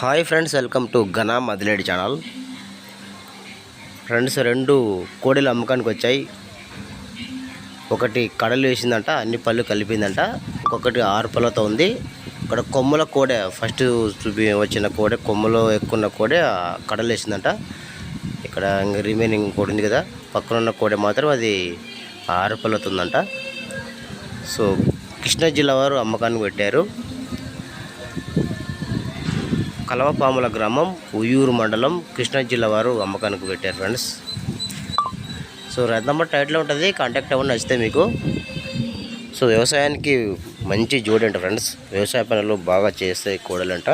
Hi friends welcome to Ghana మదిలేడి channel. Friends రెండు కోడీలు అమ్మకానికి వచ్చాయి. ఒకటి కడలు వేసిందంట అన్ని పళ్ళు కలిపిందంట. ఇంకొకటి ఆరు పళ్ళతో ఉంది. ఇక్కడ కొమ్మల కోడే ఫస్ట్ చూపి వచ్చిన కోడే కొమ్మలో ఎక్కున్న కోడే కడలు వేసిందంట. ఇక్కడ ఇంకా రిమైనింగ్ కోడి ఉంది కదా పక్కన ఉన్న కోడే మాత్రం అది ఆరు పళ్ళతో ఉందంట. సో కృష్ణా జిల్లా వారు అమ్మకానికి పెట్టారు. కలవపాముల గ్రామం ఉయ్యూరు మండలం కృష్ణా జిల్లా వారు అమ్మకానికి పెట్టారు ఫ్రెండ్స్. సో రైతు నెంబర్ టైట్లో ఉంటుంది కాంటాక్ట్ అవ్వండి నచ్చితే మీకు. సో వ్యవసాయానికి మంచి జోడి అంట ఫ్రెండ్స్. వ్యవసాయ పనులు బాగా చేస్తే కోడలంట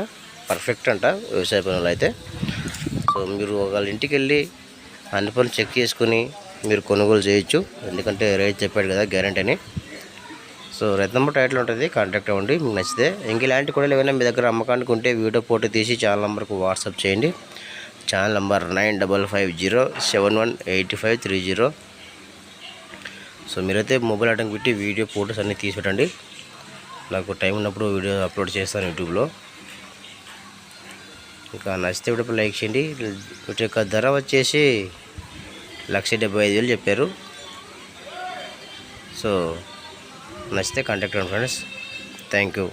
పర్ఫెక్ట్ అంట వ్యవసాయ పనులు అయితే. సో మీరు వాళ్ళ ఇంటికి వెళ్ళి అన్ని పనులు చెక్ చేసుకుని మీరు కొనుగోలు చేయొచ్చు. ఎందుకంటే రేట్ చెప్పాడు కదా గ్యారంటీ అని. సో రైతు టైటిల్ ఉంటుంది కాంటాక్ట్ అవ్వండి మీకు నచ్చితే. ఇంక ఇలాంటి కూడా ఏమైనా మీ దగ్గర అమ్మకానికి ఉంటే వీడియో ఫోటో తీసి ఛానల్ నెంబర్కు వాట్సాప్ చేయండి. Channel number nine double five zero seven one eighty five three zero so మీరైతే మొబైల్ అటెంక్ పెట్టి వీడియో ఫోటోస్ అన్నీ తీసి పెట్టండి. నాకు టైం ఉన్నప్పుడు వీడియో అప్లోడ్ చేస్తాను యూట్యూబ్లో ఇంకా నచ్చితే వీడియో లైక్ చేయండి. వీటి యొక్క ధర వచ్చేసి లక్ష ఐదు వేలు చెప్పారు. సో నచ్చితే కాంటాక్ట్ అవ్వండి ఫ్రెండ్స్ థ్యాంక్ యూ